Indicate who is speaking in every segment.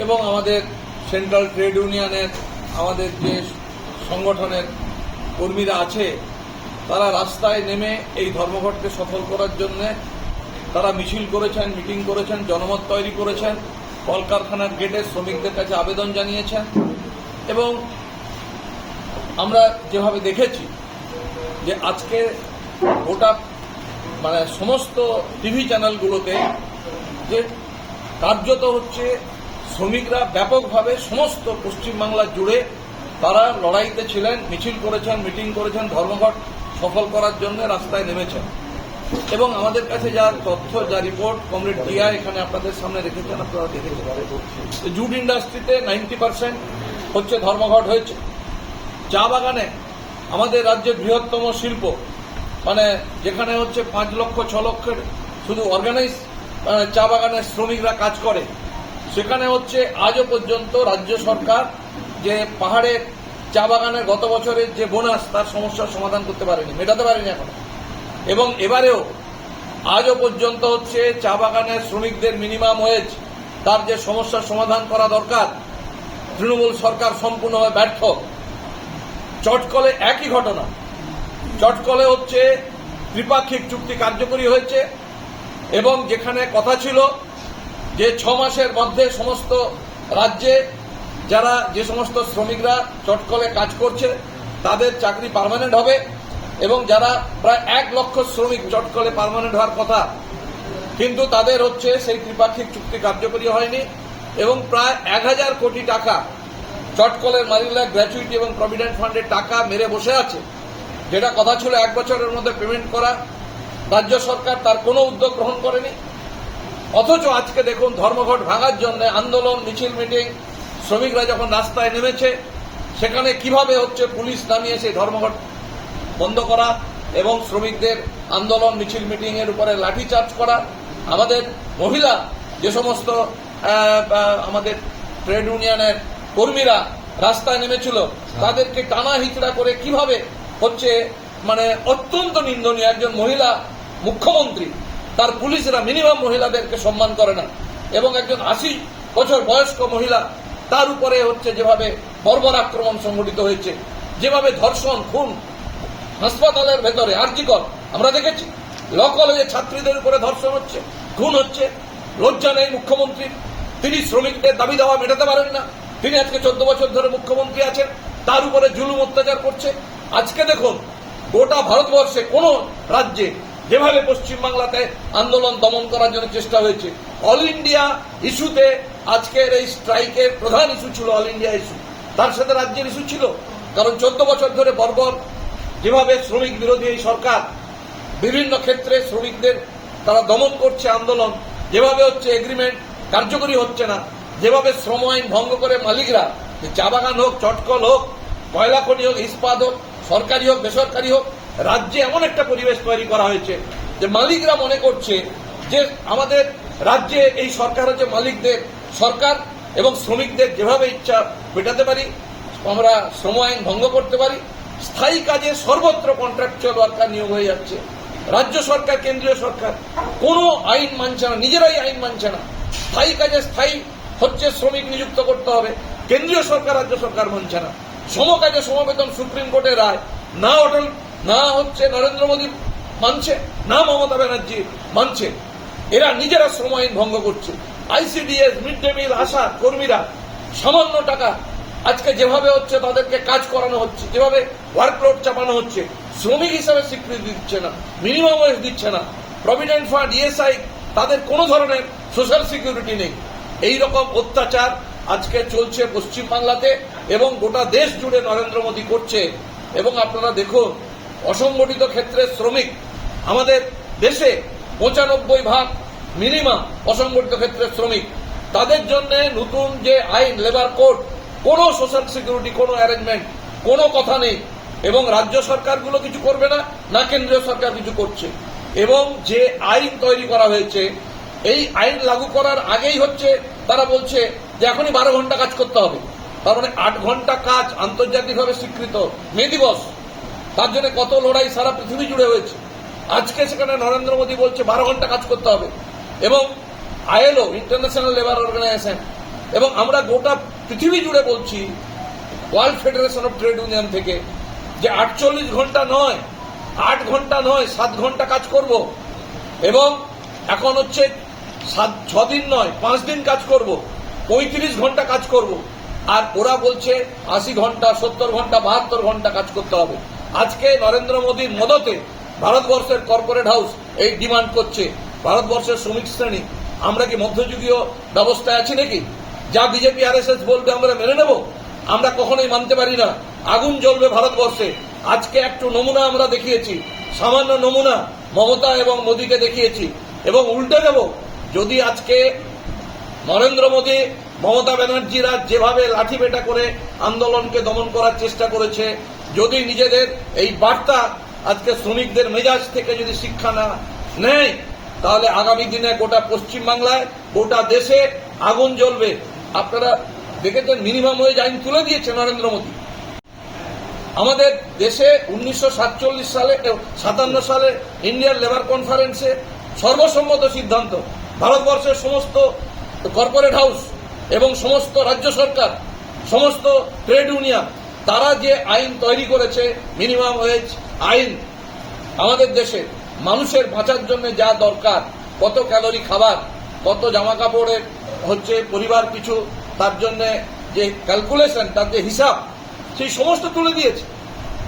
Speaker 1: এবং আমাদের central trade ইউনিয়নের আমাদের যে সংগঠনের কর্মীরা আছে, তারা রাস্তায় নেমে এই ধর্মঘটকে সফল করার জন্য তারা মিছিল করেছেন, মিটিং করেছেন, জনমত তৈরি করেছেন, কলকারখানার গেটে শ্রমিকদের কাছে আবেদন জানিয়েছেন এবং আমরা যেভাবে দেখেছি যে আজকে গোটা মানে সমস্ত টিভি চ্যানেলগুলোতে যে কার্যত হচ্ছে শ্রমিকরা ব্যাপকভাবে সমস্ত পশ্চিমবাংলা জুড়ে তারা লড়াইতে ছিলেন, মিছিল করেছেন, মিটিং করেছেন, ধর্মঘট সফল করার জন্য রাস্তায় নেমেছেন। এবং আমাদের কাছে যা তথ্য, যা রিপোর্ট, কমরেড টিয়া এখানে আপনাদের সামনে রেখেছেন, আপনারা দেখেছেন জুট ইন্ডাস্ট্রিতে নাইনটি পার্সেন্ট হচ্ছে ধর্মঘট হয়েছে। চা বাগানে আমাদের রাজ্যের বৃহত্তম শিল্প মানে যেখানে হচ্ছে পাঁচ লক্ষ, ছ লক্ষের শুধু অর্গানাইজ চা বাগানের শ্রমিকরা কাজ করে। সেখানে হচ্ছে আজও পর্যন্ত রাজ্য সরকার যে পাহাড়ের চা বাগানের গত বছরের যে বোনাস, তার সমস্যার সমাধান করতে পারেনি, মেটাতে পারেনি এখন। এবং এবারেও আজও পর্যন্ত হচ্ছে চা বাগানের শ্রমিকদের মিনিমাম ওয়েজ, তার যে সমস্যার সমাধান করা দরকার, তৃণমূল সরকার সম্পূর্ণভাবে ব্যর্থ। চটকলে একই ঘটনা। চটকলে হচ্ছে ত্রিপাক্ষিক চুক্তি কার্যকরী হয়েছে এবং যেখানে কথা ছিল যে ছ মাসের মধ্যে সমস্ত রাজ্যে যারা যে সমস্ত শ্রমিকরা চটকলে কাজ করছে, তাদের চাকরি পারমানেন্ট হবে এবং যারা প্রায় এক লক্ষ শ্রমিক চটকলে পারমানেন্ট হওয়ার কথা, কিন্তু তাদের হচ্ছে সেই ত্রিপাক্ষিক চুক্তি কার্যকরী হয়নি এবং প্রায় এক হাজার কোটি টাকা চটকলের মালিকরা গ্র্যাচুইটি এবং প্রভিডেন্ট ফান্ডের টাকা মেরে বসে আছে। যেটা কথা ছিল এক বছরের মধ্যে পেমেন্ট করা। রাজ্য সরকার তার কোনো উদ্যোগ গ্রহণ করেনি। অথচ আজকে দেখুন ধর্মঘট ভাঙার জন্য আন্দোলন, মিছিল, মিটিং, শ্রমিকরা যখন রাস্তায় নেমেছে, সেখানে কীভাবে হচ্ছে পুলিশ নামিয়ে সেই ধর্মঘট বন্ধ করা এবং শ্রমিকদের আন্দোলন, মিছিল, মিটিং এর উপরে লাঠিচার্জ করা? আমাদের মহিলা যে সমস্ত আমাদের ট্রেড ইউনিয়নের কর্মীরা রাস্তায় নেমেছিল, তাদেরকে টানা হিচড়া করে কীভাবে হচ্ছে মানে অত্যন্ত নিন্দনীয় একজন মহিলা মুখ্যমন্ত্রী তার পুলিশরা মিনিমাম মহিলাদেরকে সম্মান করে না। এবং একজন আশি বছর বয়স্ক মহিলা, তার উপরে হচ্ছে যেভাবে বর্বর আক্রমণ সংঘটিত হয়েছে, যেভাবে ধর্ষণ, খুন, হাসপাতালের ভেতরে আর্জিকর, আমরা দেখেছি। ল কলেজে ছাত্রীদের উপরে ধর্ষণ হচ্ছে, খুন হচ্ছে, লজ্জা নেই মুখ্যমন্ত্রীর। তিনি শ্রমিকদের দাবি দাওয়া মেটাতে পারেন না। তিনি আজকে চোদ্দ বছর ধরে মুখ্যমন্ত্রী আছেন, তার উপরে জুলুম অত্যাচার করছে। আজকে দেখুন, গোটা ভারতবর্ষে কোন রাজ্যে যেভাবে পশ্চিমবাংলাতে আন্দোলন দমন করার জন্য চেষ্টা হয়েছে অল ইন্ডিয়া ইস্যুতে আজকের এই স্ট্রাইকের প্রধান ইস্যু ছিল অল ইন্ডিয়া ইস্যু। তার সাথে রাজ্যের ইস্যু ছিল, কারণ চোদ্দ বছর ধরে বর্বর যেভাবে শ্রমিক বিরোধী এই সরকার, বিভিন্ন ক্ষেত্রে শ্রমিকদের তারা দমন করছে আন্দোলন, যেভাবে হচ্ছে এগ্রিমেন্ট কার্যকরী হচ্ছে না, যেভাবে শ্রম আইন ভঙ্গ করে মালিকরা চা বাগান হোক, চটকল হোক, কয়লা খনি হোক, ইস্পাত হোক, সরকারি হোক, বেসরকারি হোক রাজ্যে এমন একটা পরিবেশ তৈরি করা হয়েছে যে মালিকরা মনে করছে যে আমাদের রাজ্যে এই সরকার হচ্ছে মালিকদের সরকার এবং শ্রমিকদের যেভাবে ইচ্ছা মেটাতে পারি, আমরা শ্রম আইন ভঙ্গ করতে পারি, স্থায়ী কাজে সর্বত্র কন্ট্রাকচুয়াল ওয়ার্কার নিয়োগ হয়ে যাচ্ছে। রাজ্য সরকার, কেন্দ্রীয় সরকার, কোনো আইন মানছে না, নিজেরাই আইন মানছে না। স্থায়ী কাজে স্থায়ী হচ্ছে শ্রমিক নিযুক্ত করতে হবে, কেন্দ্রীয় সরকার, রাজ্য সরকার মানছে না। সমকাজে সমবেতন সুপ্রিম কোর্টের রায়, না অটল না হচ্ছে নরেন্দ্র মোদী মানছে, না মমতা ব্যানার্জি মানছে। এরা নিজেরা শ্রম আইন ভঙ্গ করছে। ICDS mid day meal, ASHA, কর্মীরা, সামান্য টাকা। আজকে যেভাবে হচ্ছে তাদেরকে কাজ করানো হচ্ছে, যেভাবে ওয়ার্কলোড চাপানো হচ্ছে, শ্রমিক হিসাবে স্বীকৃতি দিচ্ছে না মিনিমাম ওয়েজ দিচ্ছে না। প্রভিডেন্ট ফান্ড ইএসআই তাদের কোনো ধরনের সোশ্যাল সিকিউরিটি নেই। এই রকম অত্যাচার আজকে চলছে পশ্চিমবাংলাতে এবং গোটা দেশ জুড়ে নরেন্দ্র মোদী করছে। এবং আপনারা দেখুন অসংগঠিত ক্ষেত্রে শ্রমিক আমাদের দেশে পঁচানব্বই ভাগ মিনিমাম অসংগঠিত ক্ষেত্রে শ্রমিক। তাদের জন্য নতুন যে আইন লেবার কোড কোনো সোশ্যাল সিকিউরিটি কোনো অ্যারেঞ্জমেন্ট কোনো কথা নেই। এবং রাজ্য সরকারগুলো কিছু করবে না না কেন্দ্রীয় সরকার কিছু করছে। এবং যে আইন তৈরি করা হয়েছে, এই আইন লাগু করার আগেই হচ্ছে, তারা বলছে যে এখনই বারো ঘণ্টা কাজ করতে হবে। তার মানে আট ঘণ্টা কাজ আন্তর্জাতিকভাবে স্বীকৃত। মে দিবস। তার জন্য কত লড়াই সারা পৃথিবী জুড়ে হয়েছে। আজকে সেখানে নরেন্দ্র মোদী বলছে বারো ঘণ্টা কাজ করতে হবে। এবং আইএলও ইন্টারন্যাশনাল লেবার অর্গানাইজেশন এবং আমরা গোটা পৃথিবী জুড়ে বলছি world federation of trade union থেকে যে আটচল্লিশ ঘণ্টা নয়, আট ঘণ্টা নয়, সাত ঘণ্টা কাজ করব। এবং এখন হচ্ছে সাত, ছদিন নয় পাঁচ দিন কাজ করব, পঁয়ত্রিশ ঘণ্টা কাজ করব। আর ওরা বলছে আশি ঘণ্টা, সত্তর ঘণ্টা, বাহাত্তর ঘণ্টা কাজ করতে হবে। আজকে নরেন্দ্র মোদীর মদতে ভারতবর্ষের কর্পোরেট হাউস এই ডিমান্ড করছে। ভারতবর্ষের শ্রমিক শ্রেণি, আমরা কি মধ্যযুগীয় ব্যবস্থায় আছি নাকি? যা বিজেপি আর বলবে আমরা মেনে নেব? আমরা কখনোই মানতে পারি না। আগুন জ্বলবে ভারতবর্ষে। আজকে একটু নমুনা আমরা দেখিয়েছি। সামান্য নমুনা মমতা এবং মোদীকে দেখিয়েছি। এবং উল্টে দেব, যদি আজকে নরেন্দ্র মোদী, মমতা ব্যানার্জিরা যেভাবে লাঠি পেটা করে আন্দোলনকে দমন করার চেষ্টা করেছে যদি নিজেদের এই বার্তা আজকে শ্রমিকদের মেজাজ থেকে যদি শিক্ষা না নেয়, তাহলে আগামী দিনে গোটা পশ্চিমবাংলায়, গোটা দেশে আগুন জ্বলবে। আপনারা দেখেছেন মিনিমাম ওয়েজ আইন তুলে দিয়েছে নরেন্দ্র মোদী। আমাদের দেশে উনিশশো সাতচল্লিশ সালে সাতান্ন সালে ইন্ডিয়ান লেবার কনফারেন্সে সর্বসম্মত সিদ্ধান্ত। ভারতবর্ষের সমস্ত কর্পোরেট হাউস এবং সমস্ত রাজ্য সরকার, সমস্ত ট্রেড ইউনিয়ন তারা যে আইন তৈরি করেছে মিনিমাম ওয়েজ আইন, আমাদের দেশে মানুষের বাঁচার জন্য যা দরকার, কত ক্যালোরি খাবার, কত জামা কাপড়ের হচ্ছে পরিবার পিছু, তার জন্য যে ক্যালকুলেশন তার যে হিসাব, সেই সমস্ত তুলে দিয়েছে।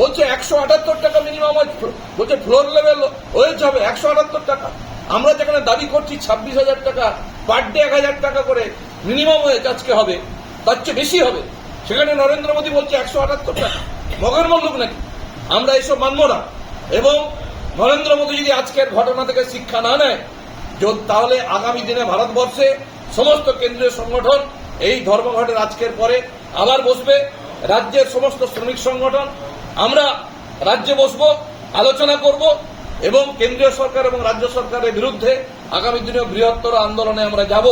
Speaker 1: বলছে একশো আটাত্তর টাকা মিনিমাম বলছে ফ্লোর লেভেল ওয়েজ হবে একশো আটাত্তর টাকা। আমরা যেখানে দাবি করছি ছাব্বিশ হাজার টাকা পার ডে এক হাজার টাকা করে মিনিমাম ওয়েজ আজকে হবে, তার চেয়ে বেশি হবে। সেখানে নরেন্দ্র মোদী বলছে একশো আটাত্তর টাকা। মগের মল্লুক নাকি? আমরা এসব মানব না। এবং নরেন্দ্র মোদী যদি আজকের ঘটনা থেকে শিক্ষা না নেয় তাহলে আগামী দিনে ভারতবর্ষে সমস্ত কেন্দ্রীয় সংগঠন এই ধর্মঘটের আজকের পরে আবার বসবে। রাজ্যের সমস্ত শ্রমিক সংগঠন, আমরা রাজ্যে বসবো, আলোচনা করব এবং কেন্দ্রীয় সরকার এবং রাজ্য সরকারের বিরুদ্ধে আগামী দিনে বৃহত্তর আন্দোলনে আমরা যাব।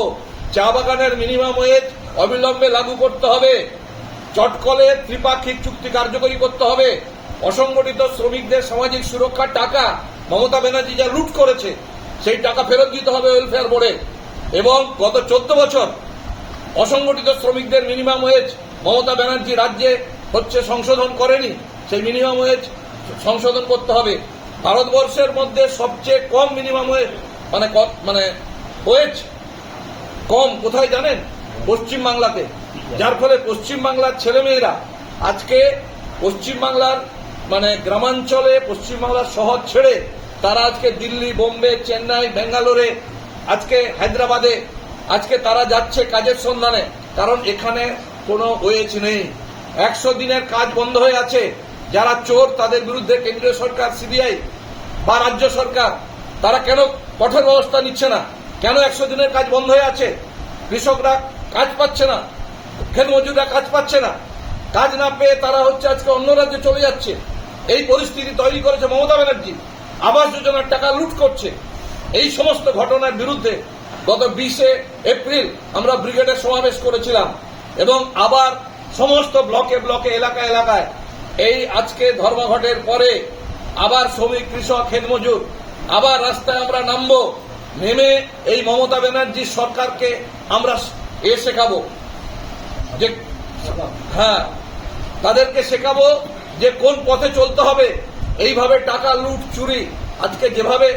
Speaker 1: চা বাগানের মিনিমাম ওয়েজ অবিলম্বে লাগু করতে হবে। চটকলে ত্রিপাক্ষিক চুক্তি কার্যকরী করতে হবে। অসংগঠিত শ্রমিকদের সামাজিক সুরক্ষার টাকা মমতা ব্যানার্জি যা লুট করেছে, সেই টাকা ফেরত দিতে হবে ওয়েলফেয়ার বোর্ডে এবং গত চোদ্দ বছর অসংগঠিত শ্রমিকদের মিনিমাম ওয়েজ মমতা ব্যানার্জি রাজ্যে হচ্ছে সংশোধন করেনি, সেই মিনিমাম ওয়েজ সংশোধন করতে হবে। ভারতবর্ষের মধ্যে সবচেয়ে কম মিনিমাম ওয়েজ মানে মানে ওয়েজ কম, কোথায় জানেন? পশ্চিম বাংলাতে যার ফলে পশ্চিম বাংলার ছেলেমেয়েরা আজকে পশ্চিম বাংলার মানে গ্রামাঞ্চলে পশ্চিম বাংলার শহর ছেড়ে তারা আজকে দিল্লি, বোম্বে, চেন্নাই বেঙ্গালোরে আজকে হায়দ্রাবাদে, আজকে তারা যাচ্ছে কাজের সন্ধানে। কারণ এখানে কোনো ওয়েজ নেই। একশো দিনের কাজ বন্ধ হয়ে আছে। যারা চোর, তাদের বিরুদ্ধে কেন্দ্রীয় সরকার, সিবিআই বা রাজ্য সরকার, তারা কেন কঠোর ব্যবস্থা নিচ্ছে না? কেন একশো দিনের কাজ বন্ধ হয়ে আছে? কৃষকরা কাজ পাচ্ছে না। ক্ষেত মজুররা কাজ পাচ্ছে না। কাজ না পেয়ে তারা হচ্ছে আজকে অন্য রাজ্যে চলে যাচ্ছে। এই পরিস্থিতি তৈরি করেছে মমতা ব্যানার্জি। আবাস যোজনার টাকা লুট করছে। এই সমস্ত ঘটনার বিরুদ্ধে গত বিশে এপ্রিল আমরা ব্রিগেডের সমাবেশ করেছিলাম এবং আবার সমস্ত ব্লকে ব্লকে এলাকা এলাকায় এই আজকে ধর্মঘটের পরে আবার শ্রমিক, কৃষক খেতমজুর আবার রাস্তায় আমরা নামবো, নেমে এই মমতা ব্যানার্জির সরকারকে আমরা এ শেখাবো। যে হ্যাঁ তাদেরকে শেখাবো যে কোন পথে চলতে হবে। এইভাবে টাকা, লুট, চুরি, আজকে যেভাবে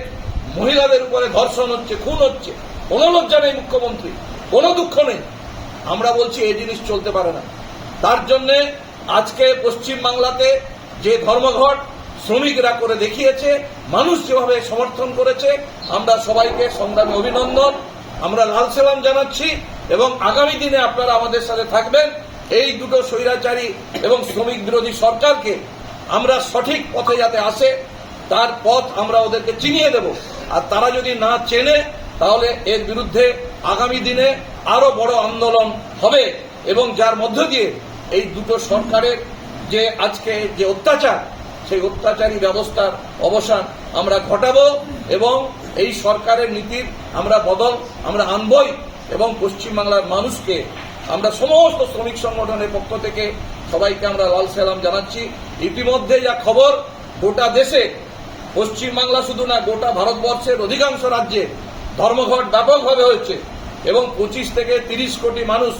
Speaker 1: মহিলাদের উপরে ধর্ষণ হচ্ছে, খুন হচ্ছে, কোনো লজ্জা নেই মুখ্যমন্ত্রী, কোনো দুঃখ নেই। আমরা বলছি এই জিনিস চলতে পারে না। তার জন্যে আজকে পশ্চিম বাংলাতে যে ধর্মঘট শ্রমিকরা করে দেখিয়েছে, মানুষ যেভাবে সমর্থন করেছে, আমরা সবাইকে সংগ্রামী অভিনন্দন। আমরা লাল সেলাম জানাচ্ছি। এবং আগামী দিনে আপনারা আমাদের সাথে থাকবেন। এই দুটো স্বৈরাচারী এবং শ্রমিক বিরোধী সরকারকে আমরা সঠিক পথে যাতে আসে, তার পথ আমরা ওদেরকে চিনিয়ে দেব। আর তারা যদি না চেনে, তাহলে এর বিরুদ্ধে আগামী দিনে আরও বড় আন্দোলন হবে এবং যার মধ্য দিয়ে এই দুটো সরকারের যে আজকে যে অত্যাচার, সেই অত্যাচারী ব্যবস্থার অবসান আমরা ঘটাবো এবং এই সরকারের নীতির আমরা বদল আমরা আনবই। এবং পশ্চিমবাংলার মানুষকে আমরা সমস্ত শ্রমিক সংগঠনের পক্ষ থেকে সবাইকে আমরা লাল সালাম জানাচ্ছি। ইতিমধ্যে যা খবর, গোটা দেশে, পশ্চিমবাংলা শুধু না, গোটা ভারতবর্ষের অধিকাংশ রাজ্যে ধর্মঘট ব্যাপকভাবে হয়েছে এবং পঁচিশ থেকে তিরিশ কোটি মানুষ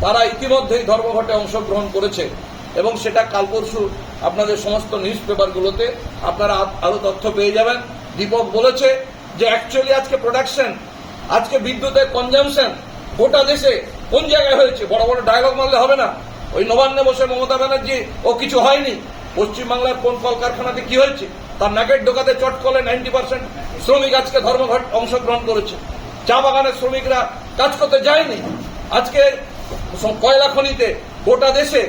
Speaker 1: তারা ইতিমধ্যেই ধর্মঘটে অংশগ্রহণ করেছে এবং সেটা কাল পরশু আপনাদের সমস্ত নিউজ পেপারগুলোতে আপনারা আ- আরও তথ্য পেয়ে যাবেন। দীপক বলেছে যে অ্যাকচুয়ালি আজকে প্রোডাকশন আজকে বিদ্যুতের কনজামশন গোটা দেশে কোন জায়গায় হয়েছে? বড় বড় ডায়লগ মারলে হবে না। ওই নবান্নে বসে মমতা ব্যানার্জি, ও কিছু হয়নি। পশ্চিমবাংলার কোন কলকারখানাতে কি হয়েছে? তার নাকের ডোকাতে চট করলে নাইনটি পার্সেন্ট শ্রমিক আজকে ধর্মঘট অংশগ্রহণ করেছে। চা বাগানের শ্রমিকরা কাজ করতে যায়নি। আজকে কয়লা খনিতে গোটা দেশে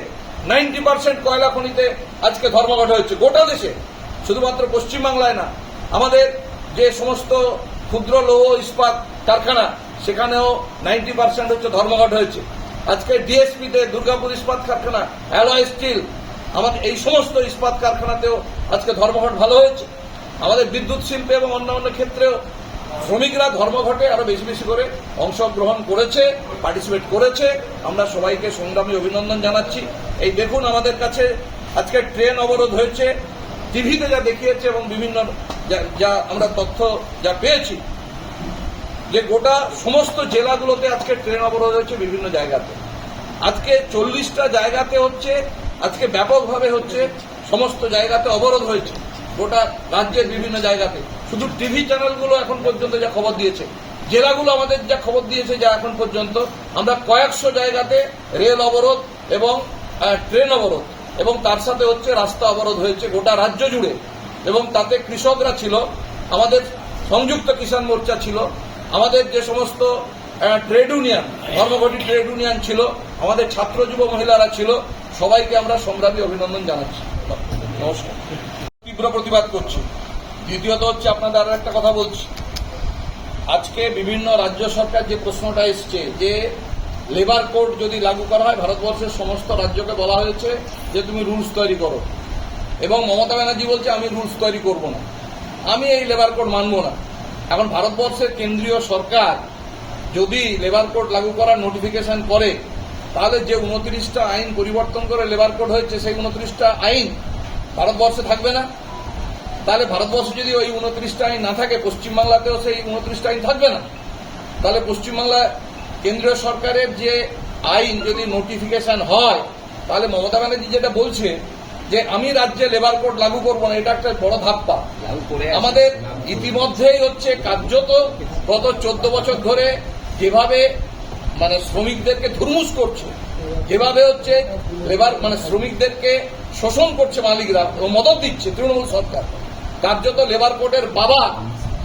Speaker 1: নাইনটি পার্সেন্ট কয়লা খনিতে আজকে ধর্মঘট হয়েছে, গোটা দেশে। শুধুমাত্র পশ্চিমবাংলায় না, আমাদের যে সমস্ত ক্ষুদ্র লৌহ ইস্পাত কারখানা, সেখানেও নাইনটি পার্সেন্ট হচ্ছে ধর্মঘট হয়েছে। আজকে ডিএসপিতে দুর্গাপুর ইস্পাত কারখানা অ্যালয় স্টিল আমাদের এই সমস্ত ইস্পাত কারখানাতেও আজকে ধর্মঘট ভালো হয়েছে। আমাদের বিদ্যুৎ শিল্পে এবং অন্যান্য ক্ষেত্রেও শ্রমিকরা ধর্মঘটে আরও বেশি বেশি করে অংশগ্রহণ করেছে পার্টিসিপেট করেছে। আমরা সবাইকে সংগ্রামী অভিনন্দন জানাচ্ছি। এই দেখুন আমাদের কাছে আজকে ট্রেন অবরোধ হয়েছে। টিভিতে যা দেখিয়েছে এবং বিভিন্ন যা- যা আমরা তথ্য যা পেয়েছি যে গোটা সমস্ত জেলাগুলোতে আজকে ট্রেন অবরোধ হয়েছে বিভিন্ন জায়গাতে। আজকে চল্লিশটা জায়গাতে হচ্ছে, আজকে ব্যাপকভাবে হচ্ছে, সমস্ত জায়গাতে অবরোধ হয়েছে, গোটা রাজ্যের বিভিন্ন জায়গাতে। শুধু টিভি চ্যানেলগুলো এখন পর্যন্ত যা খবর দিয়েছে, জেলাগুলো আমাদের যা খবর দিয়েছে যা এখন পর্যন্ত, আমরা কয়েকশো জায়গাতে রেল অবরোধ এবং ট্রেন অবরোধ, এবং তার সাথে হচ্ছে রাস্তা অবরোধ হয়েছে গোটা রাজ্য জুড়ে, এবং তাতে কৃষকরা ছিল, আমাদের সংযুক্ত কিষাণ মোর্চা ছিল আমাদের যে সমস্ত ট্রেড ইউনিয়ন ধর্মঘটি ট্রেড ইউনিয়ন ছিল, আমাদের ছাত্র যুব মহিলারা ছিল, সবাইকে আমরা সংগ্রামী অভিনন্দন জানাচ্ছি। নমস্কার। তীব্র প্রতিবাদ করছি। দ্বিতীয়ত হচ্ছে আপনাদের আরও একটা কথা বলছি। আজকে বিভিন্ন রাজ্য সরকার যে প্রশ্নটা এসছে যে লেবার কোড যদি লাগু করা হয়, ভারতবর্ষের সমস্ত রাজ্যকে বলা হয়েছে যে, তুমি রুলস তৈরি করো। এবং মমতা ব্যানার্জি বলছে, আমি রুলস তৈরি করব না। আমি এই লেবার কোড মানব না। এখন ভারতবর্ষের কেন্দ্রীয় সরকার যদি লেবার কোড লাগু করার নোটিফিকেশন করে, তাহলে যে উনত্রিশটা আইন পরিবর্তন করে লেবার কোড হয়েছে, সেই উনত্রিশটা আইন ভারতবর্ষে থাকবে না। তাহলে ভারতবর্ষে যদি ওই উনত্রিশটা আইন না থাকে, পশ্চিমবাংলাতেও সেই উনত্রিশটা আইন থাকবে না? তাহলে পশ্চিমবাংলা কেন্দ্রীয় সরকারের যে আইন যদি নোটিফিকেশন হয়, তাহলে মমতা ব্যানার্জি যেটা বলছে যে আমি রাজ্যে লেবার কোড লাগু করব না এটা একটা বড় ধাপ্পা। আমাদের ইতিমধ্যেই হচ্ছে কার্যত গত চোদ্দ বছর ধরে যেভাবে মানে শ্রমিকদেরকে ধুরমুস করছে যেভাবে হচ্ছে লেবার মানে শ্রমিকদেরকে শোষণ করছে মালিকরা ও মদত দিচ্ছে তৃণমূল সরকার। কার্যত লেবার কোর্টের বাবা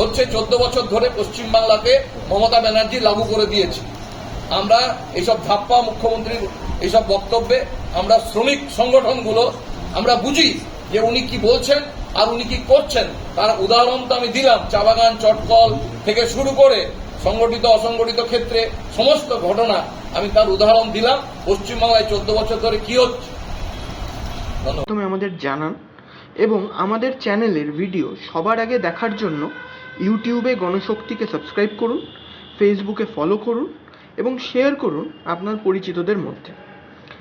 Speaker 1: হচ্ছে চোদ্দ বছর ধরে পশ্চিমবাংলাতে মমতা ব্যানার্জি লাগু করে দিয়েছে। আমরা এইসব ধাপ্পা মুখ্যমন্ত্রীর এইসব বক্তব্যে আমরা শ্রমিক সংগঠনগুলো আমরা বুঝি যে উনি কি বলছেন আর উনি কি করছেন। তার উদাহরণ তো আমি দিলাম, চা বাগান, চটকল থেকে শুরু করে সংগঠিত, অসংগঠিত ক্ষেত্রে সমস্ত ঘটনা আমি তার উদাহরণ দিলাম। পশ্চিমবাংলায় চোদ্দ বছর ধরে কি হচ্ছে?
Speaker 2: প্রথমে আমাদের জানান এবং আমাদের চ্যানেলের ভিডিও সবার আগে দেখার জন্য ইউটিউবে গণশক্তিকে সাবস্ক্রাইব করুন, ফেসবুকে ফলো করুন এবং শেয়ার করুন আপনার পরিচিতদের মধ্যে।